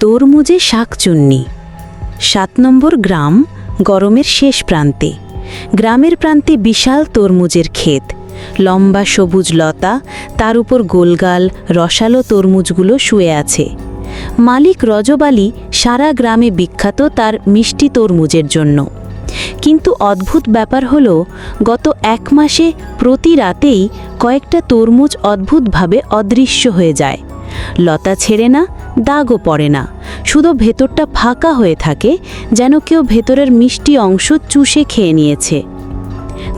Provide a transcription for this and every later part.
তরমুজে শাকচুন্নি। সাত নম্বর গ্রাম, গরমের শেষ প্রান্তে। গ্রামের প্রান্তে বিশাল তরমুজের ক্ষেত। লম্বা সবুজ লতা, তার উপর গোলগাল, রসালো তরমুজগুলো শুয়ে আছে। মালিক রজবালি সারা গ্রামে বিখ্যাত তার মিষ্টি তরমুজের জন্য। কিন্তু অদ্ভুত ব্যাপার হলো, গত এক মাসে প্রতি রাতেই কয়েকটা তরমুজ অদ্ভুতভাবে অদৃশ্য হয়ে যায়। লতা ছেড়ে না দাগও পড়ে না। শুধু ভেতরটা ফাঁকা হয়ে থাকে, যেন কেউ ভেতরের মিষ্টি অংশ চুষে খেয়ে নিয়েছে।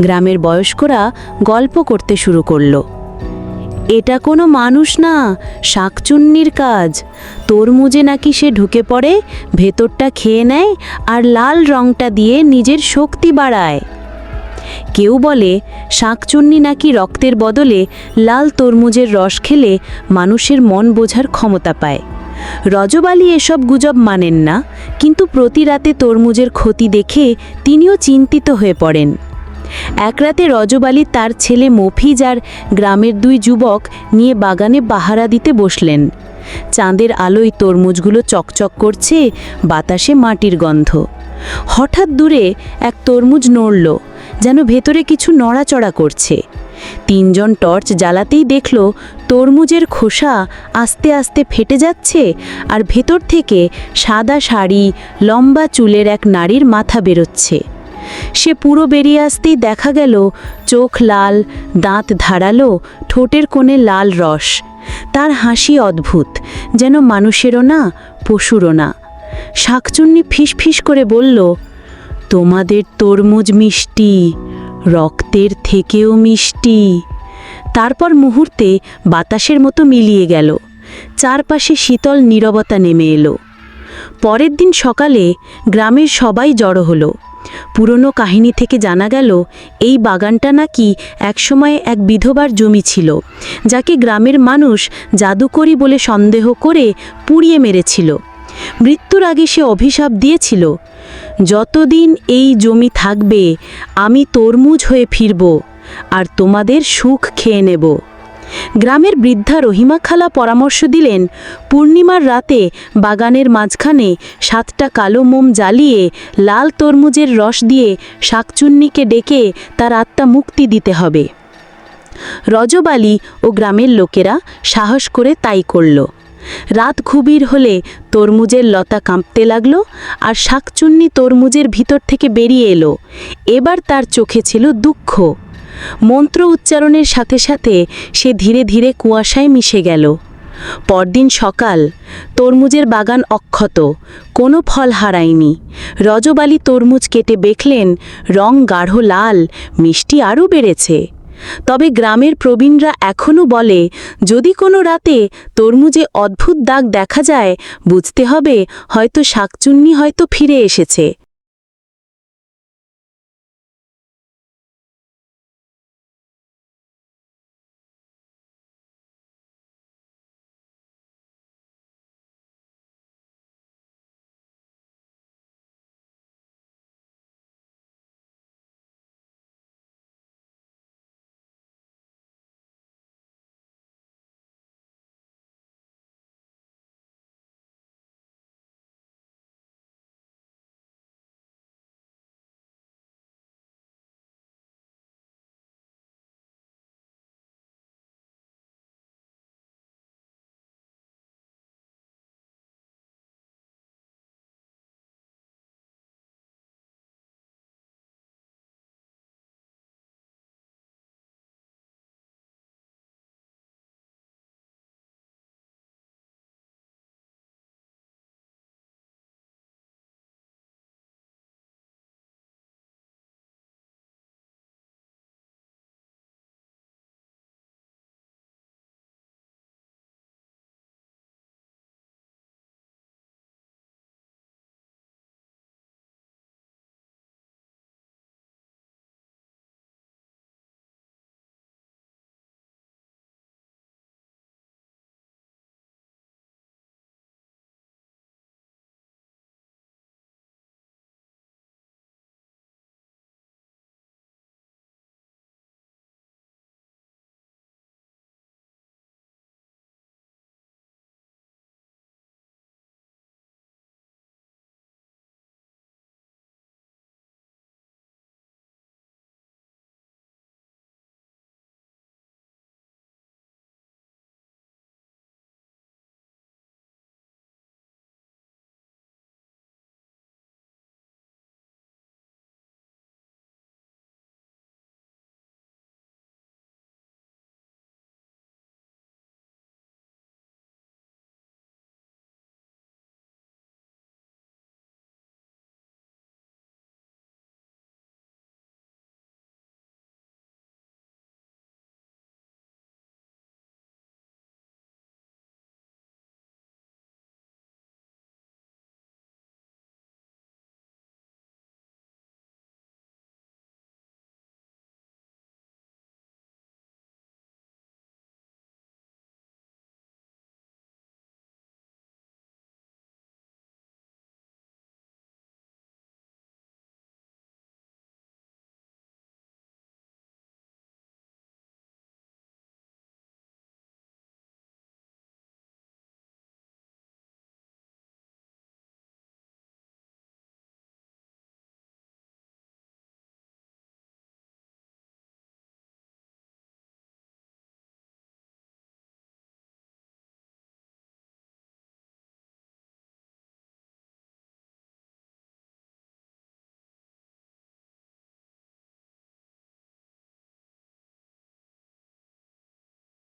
গ্রামের বয়স্করা গল্প করতে শুরু করল। এটা কোনো মানুষ না, শাকচুন্নির কাজ। তরমুজে নাকি সে ঢুকে পড়ে, ভেতরটা খেয়ে নেয় আর লাল রংটা দিয়ে নিজের শক্তি বাড়ায়। কেউ বলে, শাকচুন্নি নাকি রক্তের বদলে লাল তরমুজের রস খেলে মানুষের মন বোঝার ক্ষমতা পায়। রজবালি এসব গুজব মানেন না, কিন্তু প্রতি রাতে তরমুজের ক্ষতি দেখে তিনিও চিন্তিত হয়ে পড়েন। এক রাতে রজবালি তার ছেলে মফিজ আর গ্রামের দুই যুবক নিয়ে বাগানে বাহারা দিতে বসলেন। চাঁদের আলোয় তরমুজগুলো চকচক করছে, বাতাসে মাটির গন্ধ। হঠাৎ দূরে এক তরমুজ নড়ল, যেন ভেতরে কিছু নড়াচড়া করছে। তিনজন টর্চ জ্বালাতেই দেখল তরমুজের খোসা আস্তে আস্তে ফেটে যাচ্ছে আর ভেতর থেকে সাদা শাড়ি, লম্বা চুলের এক নারীর মাথা বেরোচ্ছে। সে পুরো বেরিয়ে আসতেই দেখা গেল চোখ লাল, দাঁত ধারালো, ঠোঁটের কোণে লাল রস। তার হাসি অদ্ভুত, যেন মানুষেরও না, পশুরও না। শাকচুন্নি ফিস ফিস করে বলল, তোমাদের তরমুজ মিষ্টি। রক্তের থেকেও মিষ্টি। তারপর মুহূর্তে বাতাসের মতো মিলিয়ে গেল। চারপাশে শীতল নীরবতা নেমে এলো। পরের দিন সকালে গ্রামের সবাই জড়ো হলো। পুরনো কাহিনী থেকে জানা গেল, এই বাগানটা নাকি একসময় এক বিধবার জমি ছিল, যাকে গ্রামের মানুষ জাদুকরি বলে সন্দেহ করে পুড়িয়ে মেরেছিল। মৃত্যুর আগে সে অভিশাপ দিয়েছিল। যতদিন এই জমি থাকবে, আমি তরমুজ হয়ে ফিরব আর তোমাদের সুখ খেয়ে নেব। গ্রামের বৃদ্ধা রহিমা খালা পরামর্শ দিলেন, পূর্ণিমার রাতে বাগানের মাঝখানে সাতটা কালো মোম জ্বালিয়ে লাল তরমুজের রস দিয়ে শাকচুন্নিকে ডেকে তার আত্মা মুক্তি দিতে হবে। রজবালি ও গ্রামের লোকেরা সাহস করে তাই করল। রাত খুবির হলে তরমুজের লতা কাঁপতে লাগল আর শাকচুন্নি তরমুজের ভিতর থেকে বেরিয়ে এলো। এবার তার চোখে ছিল দুঃখ। মন্ত্র উচ্চারণের সাথে সাথে সে ধীরে ধীরে কুয়াশায় মিশে গেল। পরদিন সকাল, তরমুজের বাগান অক্ষত, কোনো ফল হারায়নি। রজবালি তরমুজ কেটে দেখলেন রং গাঢ় লাল, মিষ্টি আরও বেড়েছে। তবে গ্রামের প্রবীণরা এখনও বলে, যদি কোনো রাতে তরমুজে অদ্ভুত দাগ দেখা যায়, বুঝতে হবে হয়তো শাকচুন্নি হয়তো ফিরে এসেছে।